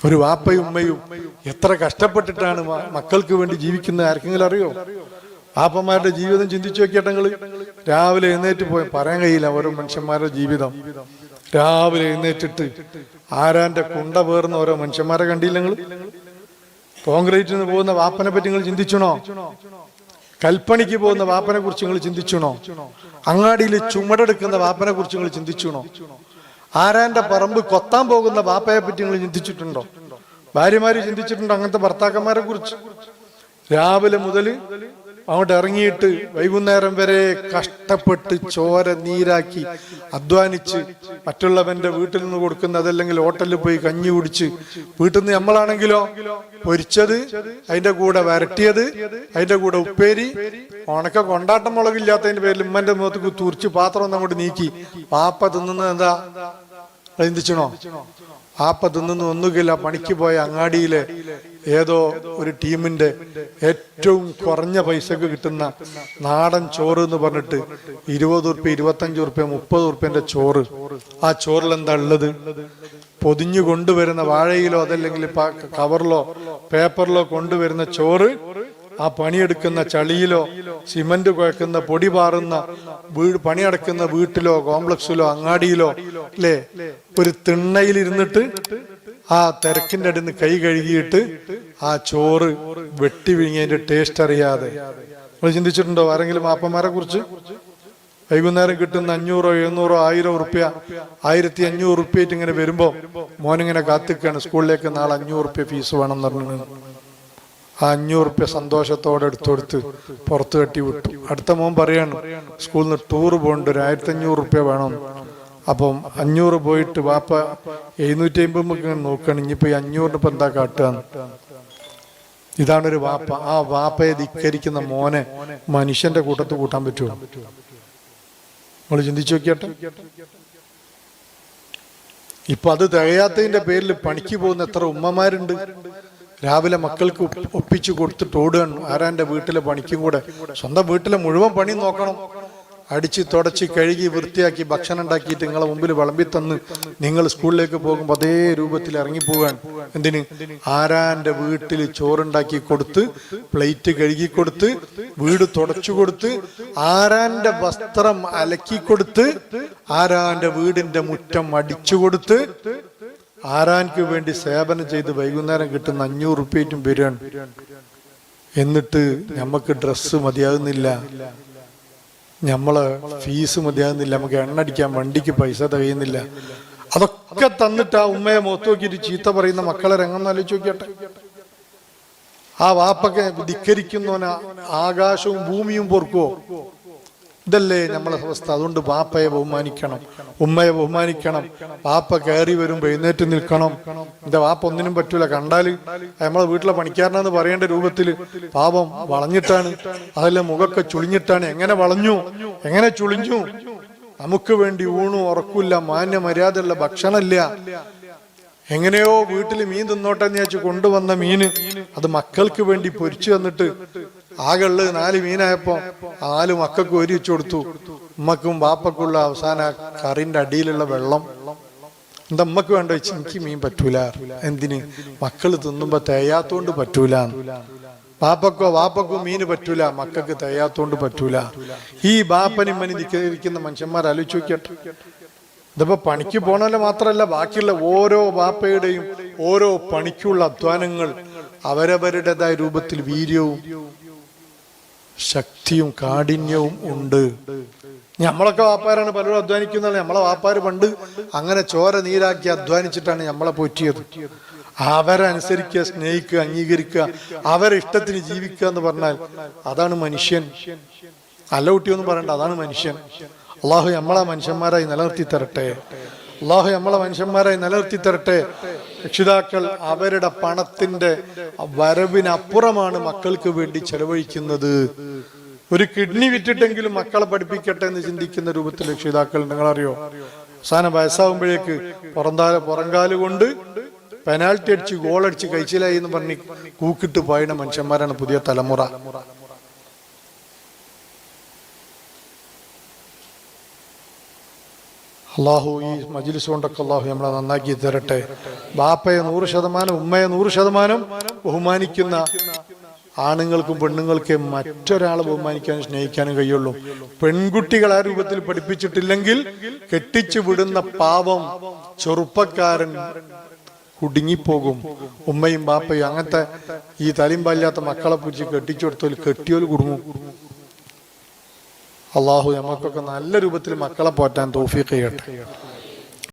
ഒരു വാപ്പയും ഉമ്മയും എത്ര കഷ്ടപ്പെട്ടിട്ടാണ് മക്കൾക്ക് വേണ്ടി ജീവിക്കുന്നത് ആർക്കെങ്കിലും അറിയോ? ആപ്പന്മാരുടെ ജീവിതം ചിന്തിച്ചു നോക്കിയിട്ടെങ്കിൽ രാവിലെ എഴുന്നേറ്റ് പോയി പറയാൻ കഴിയില്ല ഓരോ മനുഷ്യന്മാരുടെ ജീവിതം. രാവിലെ എഴുന്നേറ്റിട്ട് ആരാന്റെ കുണ്ട പേർന്ന ഓരോ മനുഷ്യന്മാരെ കണ്ടില്ല നിങ്ങൾ കോൺക്രീറ്റിൽ നിന്ന് പോകുന്ന വാപ്പനെ പറ്റി നിങ്ങൾ ചിന്തിച്ചണോ? കൽപ്പണിക്ക് പോകുന്ന വാപ്പനെ കുറിച്ച് നിങ്ങൾ ചിന്തിച്ചണോ? അങ്ങാടിയിൽ ചുമടെടുക്കുന്ന വാപ്പനെ കുറിച്ച് നിങ്ങൾ ചിന്തിച്ചണോ? ആരാന്റെ പറമ്പ് കൊത്താൻ പോകുന്ന ബാപ്പയെ പറ്റി നിങ്ങൾ ചിന്തിച്ചിട്ടുണ്ടോ? ഭാര്യമാര് ചിന്തിച്ചിട്ടുണ്ടോ അങ്ങനത്തെ ഭർത്താക്കന്മാരെ കുറിച്ച്? രാവിലെ മുതൽ അങ്ങോട്ട് ഇറങ്ങിയിട്ട് വൈകുന്നേരം വരെ കഷ്ടപ്പെട്ട് ചോര നീരാക്കി അധ്വാനിച്ച് മറ്റുള്ളവന്റെ വീട്ടിൽ നിന്ന് കൊടുക്കുന്ന അതല്ലെങ്കിൽ ഹോട്ടലിൽ പോയി കഞ്ഞി കുടിച്ച് വീട്ടിൽ നിന്ന് നമ്മളാണെങ്കിലോ പൊരിച്ചത് അതിന്റെ കൂടെ വരട്ടിയത് അതിന്റെ കൂടെ ഉപ്പേരി ഉണക്ക കൊണ്ടാട്ടം മുളകില്ലാത്തതിന്റെ പേരിൽ ഉമ്മന്റെ മുഖത്തേക്ക് തുറിച്ച് പാത്രം ഒന്നും അങ്ങോട്ട് നീക്കി. പാപ്പ തിന്നുന്നത് എന്താ? ചിന്തിച്ചണോ ആപ്പ ഒന്നുകിൽ ആ പണിക്ക് പോയ അങ്ങാടിയിലെ ഏതോ ഒരു ടീമിന്റെ ഏറ്റവും കുറഞ്ഞ പൈസക്ക് കിട്ടുന്ന നാടൻ ചോറ് എന്ന് പറഞ്ഞിട്ട് ഇരുപത് ഉറുപ്പ്യ ഇരുപത്തഞ്ച് ഉറുപ്പ്യ മുപ്പത് ഉറുപ്പ്യന്റെ ചോറ്. ആ ചോറിൽ എന്താ ഉള്ളത്? പൊതിഞ്ഞു കൊണ്ടുവരുന്ന വാഴയിലോ അതല്ലെങ്കിൽ കവറിലോ പേപ്പറിലോ കൊണ്ടുവരുന്ന ചോറ് ആ പണിയെടുക്കുന്ന ചളിയിലോ സിമന്റ് കുഴക്കുന്ന പൊടി പാറുന്ന വീട് പണിയടക്കുന്ന വീട്ടിലോ കോംപ്ലക്സിലോ അങ്ങാടിയിലോ അല്ലേ ഒരു തിണ്ണയിലിരുന്നിട്ട് ആ തിരക്കിന്റെ അടുത്ത് കൈ കഴുകിയിട്ട് ആ ചോറ് വെട്ടി വിഴുങ്ങിയതിന്റെ ടേസ്റ്റ് അറിയാതെ. നമ്മൾ ചിന്തിച്ചിട്ടുണ്ടോ ആരെങ്കിലും മാപ്പന്മാരെ കുറിച്ച് വൈകുന്നേരം കിട്ടുന്ന അഞ്ഞൂറോ എഴുന്നൂറോ ആയിരം ഉറുപ്യ ആയിരത്തി അഞ്ഞൂറ് ഉറുപ്പ്യായിട്ട് ഇങ്ങനെ വരുമ്പോ മോനിങ്ങനെ കാത്തിക്കാണ് സ്കൂളിലേക്ക് നാളെ അഞ്ഞൂറ് ഉറുപ്യ ഫീസ് വേണം എന്ന് പറഞ്ഞു ആ അഞ്ഞൂറ് റുപ്യ സന്തോഷത്തോടെ എടുത്തൊടുത്ത് പുറത്തു കെട്ടി വിട്ടു. അടുത്ത മോൻ പറയാണ് സ്കൂളിൽ നിന്ന് ടൂർ പോകണ്ട ഒരു ആയിരത്തി അഞ്ഞൂറ് റുപ്യ വേണം. അപ്പം അഞ്ഞൂറ് പോയിട്ട് വാപ്പ എഴുന്നൂറ്റി അമ്പത് നോക്കണം ഇനിയിപ്പോ ഈ അഞ്ഞൂറിന് ഇപ്പൊ എന്താ കാട്ടുകയെന്ന് ഇതാണൊരു വാപ്പ. ആ വാപ്പയെ ധിക്കരിക്കുന്ന മോനെ മനുഷ്യന്റെ കൂട്ടത്ത് കൂട്ടാൻ പറ്റുമോ? നമ്മൾ ചിന്തിച്ചു നോക്കിയാട്ടെ. ഇപ്പൊ അത് തികയാത്തതിന്റെ പേരിൽ പണിക്ക് പോകുന്ന എത്ര ഉമ്മമാരുണ്ട്. രാവിലെ മക്കൾക്ക് ഒപ്പ് ഒപ്പിച്ചു കൊടുത്തിട്ട് ഓടുകയാണ്. ആരാന്റെ വീട്ടിലെ പണിക്കും കൂടെ. സ്വന്തം വീട്ടിലെ മുഴുവൻ പണി നോക്കണം. അടിച്ച് തുടച്ച് കഴുകി വൃത്തിയാക്കി ഭക്ഷണം ഉണ്ടാക്കിയിട്ട് നിങ്ങളെ മുമ്പിൽ വിളമ്പി തന്ന് നിങ്ങൾ സ്കൂളിലേക്ക് പോകുമ്പോൾ അതേ രൂപത്തിൽ ഇറങ്ങിപ്പോവാൻ എന്തിന്? ആരാന്റെ വീട്ടിൽ ചോറുണ്ടാക്കി കൊടുത്ത് പ്ലേറ്റ് കഴുകി കൊടുത്ത് വീട് തുടച്ചു കൊടുത്ത് ആരാന്റെ വസ്ത്രം അലക്കി കൊടുത്ത് ആരാന്റെ വീടിന്റെ മുറ്റം അടിച്ചു കൊടുത്ത് ആരാൻക്ക് വേണ്ടി സേവനം ചെയ്ത് വൈകുന്നേരം കിട്ടുന്ന അഞ്ഞൂറ് റുപ്യറ്റും വരികയാണ് എന്നിട്ട് നമുക്ക് ഡ്രസ്സ് മതിയാകുന്നില്ല നമ്മൾ ഫീസ് മതിയാകുന്നില്ല നമുക്ക് എണ്ണടിക്കാൻ വണ്ടിക്ക് പൈസ തികയുന്നില്ല. അതൊക്കെ തന്നിട്ട് ആ ഉമ്മയെ മൊത്തം നോക്കിയിട്ട് ചീത്ത പറയുന്ന മക്കളെ രംഗം ആലോചിച്ച് നോക്കിയട്ടെ. ആ വാപ്പൊക്കെ ധിക്കരിക്കുന്നവന ആകാശവും ഭൂമിയും പൊറുക്കുവോ? ഇതല്ലേ നമ്മളെ അവസ്ഥ? അതുകൊണ്ട് വാപ്പയെ ബഹുമാനിക്കണം ഉമ്മയെ ബഹുമാനിക്കണം. വാപ്പ കയറി വരുമ്പോൾ എഴുന്നേറ്റ് നിൽക്കണം. എന്റെ വാപ്പ ഒന്നിനും പറ്റൂല. കണ്ടാൽ നമ്മളെ വീട്ടിലെ പണിക്കാരനാന്ന് പറയേണ്ട രൂപത്തിൽ പാപം വളഞ്ഞിട്ടാണ്. അതെല്ലാം മുഖമൊക്കെ ചുളിഞ്ഞിട്ടാണ്. എങ്ങനെ വളഞ്ഞു? എങ്ങനെ ചുളിഞ്ഞു? നമുക്ക് വേണ്ടി ഊണു ഉറക്കില്ല മാന്യ മര്യാദയുള്ള ഭക്ഷണമില്ല. എങ്ങനെയോ വീട്ടിൽ മീൻ തിന്നോട്ടെ എന്ന് വെച്ച് കൊണ്ടുവന്ന മീന് അത് മക്കൾക്ക് വേണ്ടി പൊരിച്ചു തന്നിട്ട് ആകെള്ള് നാല് മീനായപ്പോ നാല് മക്കൾക്ക് ഒരു കൊടുത്തു. ഉമ്മക്കും ബാപ്പക്കുള്ള അവസാന കറിന്റെ അടിയിലുള്ള വെള്ളം. എന്താ ഉമ്മക്ക് വേണ്ട വെച്ച് എനിക്ക് മീൻ പറ്റൂല. എന്തിന്? മക്കൾ തിന്നുമ്പോ തേയാത്തോണ്ട് പറ്റൂല. ബാപ്പക്കോ വാപ്പക്കോ മീന് പറ്റൂല. മക്കൾക്ക് തേയാത്തോണ്ട് പറ്റൂല. ഈ ബാപ്പനും മനി നിൽക്കുന്ന മനുഷ്യന്മാർ ആലോചിച്ച് നോക്കിയട്ടെ. ഇതിപ്പോ പണിക്ക് പോണല്ലോ മാത്രമല്ല ബാക്കിയുള്ള ഓരോ ബാപ്പയുടെയും ഓരോ പണിക്കുള്ള അധ്വാനങ്ങൾ അവരവരുടേതായ രൂപത്തിൽ വീര്യവും ശക്തിയും കാഠിന്യവും ഉണ്ട്. നമ്മളൊക്കെ വാപ്പാരാണ് പലരും അധ്വാനിക്കുന്നത് നമ്മളെ വാപ്പാര് പണ്ട് അങ്ങനെ ചോര നീരാക്കി അധ്വാനിച്ചിട്ടാണ് നമ്മളെ പോറ്റിയത്. അവരനുസരിക്കുക സ്നേഹിക്കുക അംഗീകരിക്കുക അവരെ ഇഷ്ടത്തിന് ജീവിക്കുക എന്ന് പറഞ്ഞാൽ അതാണ് മനുഷ്യൻ. അല്ല കുട്ടിയൊന്നും പറയണ്ട. അതാണ് മനുഷ്യൻ. അള്ളാഹു നമ്മളെ മനുഷ്യന്മാരായി നിലനിർത്തി തരട്ടെ അള്ളാഹു നമ്മളെ മനുഷ്യന്മാരായി നിലനിർത്തി തരട്ടെ രക്ഷിതാക്കൾ അവരുടെ പണത്തിന്റെ വരവിനപ്പുറമാണ് മക്കൾക്ക് വേണ്ടി ചെലവഴിക്കുന്നത്. ഒരു കിഡ്നി വിറ്റിട്ടെങ്കിലും മക്കളെ പഠിപ്പിക്കട്ടെ എന്ന് ചിന്തിക്കുന്ന രൂപത്തിൽ രക്ഷിതാക്കൾ നിങ്ങളറിയോ? അവസാനം വയസ്സാകുമ്പോഴേക്ക് പുറന്താല പുറങ്കാൽ കൊണ്ട് പെനാൽറ്റി അടിച്ച് ഗോൾ അടിച്ച് കഴിച്ചിലായി എന്ന് പറഞ്ഞ് കൂക്കിട്ട് പോയ മനുഷ്യന്മാരാണ് പുതിയ തലമുറ. അള്ളാഹു ഈ മജിലിസ് കൊണ്ടൊക്കെ അള്ളാഹു നമ്മളെ നന്നാക്കി തരട്ടെ. ബാപ്പയെ നൂറ് ശതമാനം ഉമ്മയെ നൂറ് ശതമാനം ബഹുമാനിക്കുന്ന ആണുങ്ങൾക്കും പെണ്ണുങ്ങൾക്കും മറ്റൊരാളെ ബഹുമാനിക്കാനും സ്നേഹിക്കാനും കഴിയുള്ളൂ. പെൺകുട്ടികൾ ആ രൂപത്തിൽ പഠിപ്പിച്ചിട്ടില്ലെങ്കിൽ കെട്ടിച്ചു വിടുന്ന പാവം ചെറുപ്പക്കാരൻ കുടുങ്ങിപ്പോകും. ഉമ്മയും ബാപ്പയും അങ്ങനത്തെ ഈ തലയും പാലില്ലാത്ത മക്കളെ പിടിച്ച് കെട്ടിച്ചു കൊടുത്താൽ കെട്ടിയോൽ കുടുങ്ങും. അള്ളാഹു നമുക്കൊക്കെ നല്ല രൂപത്തിൽ മക്കളെ പോറ്റാൻ തോഫീക്ക്